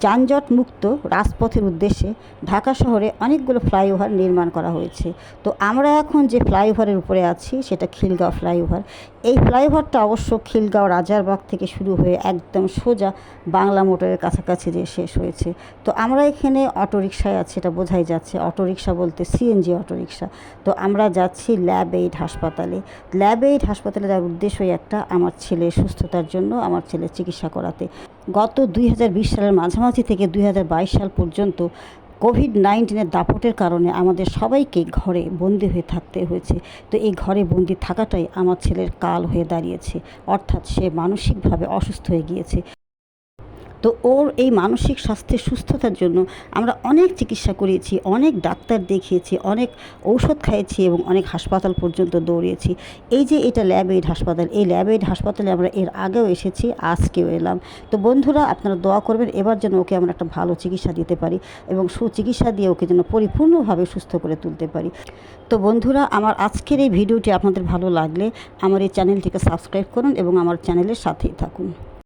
যানজট মুক্ত রাজপথের উদ্দেশ্যে ঢাকা শহরে অনেকগুলো ফ্লাইওভার নির্মাণ করা হয়েছে। তো আমরা এখন যে ফ্লাইওভারের উপরে আছি, সেটা খিলগাঁও ফ্লাইওভার। এই ফ্লাইওভারটা অবশ্য খিলগাঁও রাজারবাগ থেকে শুরু হয়ে একদম সোজা বাংলা মোটরের কাছাকাছি যে শেষ হয়েছে। তো আমরা এখানে অটোরিকশায় আছি, এটা বোঝাই যাচ্ছে। অটোরিকশা বলতে সিএনজি অটোরিকশা। তো আমরা যাচ্ছি ল্যাব এইড হাসপাতালে। ল্যাব এইড হাসপাতালে যাওয়ার উদ্দেশ্যই একটা, আমার ছেলে সুস্থতার জন্য, আমার ছেলের চিকিৎসা করাতে। গত দুই হাজার বিশ সালের মাঝামাঝি থেকে দুই হাজার বাইশ সাল পর্যন্ত কোভিড নাইন্টিনের দাপটের কারণে আমাদের সবাইকে ঘরে বন্দি হয়ে থাকতে হয়েছে। তো এই ঘরে বন্দি থাকাটাই আমার ছেলের কাল হয়ে দাঁড়িয়েছে। অর্থাৎ সে মানসিকভাবে অসুস্থ হয়ে গিয়েছে। তো ওর এই মানসিক স্বাস্থ্যের সুস্থতার জন্য আমরা অনেক চিকিৎসা করিয়েছি, অনেক ডাক্তার দেখিয়েছি, অনেক ঔষধ খাইয়েছি এবং অনেক হাসপাতাল পর্যন্ত দৌড়িয়েছি। এই যে এটা ল্যাব এইড হাসপাতাল, এই ল্যাব এইড হাসপাতালে আমরা এর আগেও এসেছি, আজকেও এলাম। তো বন্ধুরা, আপনারা দোয়া করবেন, এবার যেন ওকে আমরা একটা ভালো চিকিৎসা দিতে পারি এবং সুচিকিৎসা দিয়ে ওকে যেন পরিপূর্ণভাবে সুস্থ করে তুলতে পারি। তো বন্ধুরা, আমার আজকের এই ভিডিওটি আপনাদের ভালো লাগলে আমার এই চ্যানেলটিকে সাবস্ক্রাইব করুন এবং আমার চ্যানেলের সাথেই থাকুন।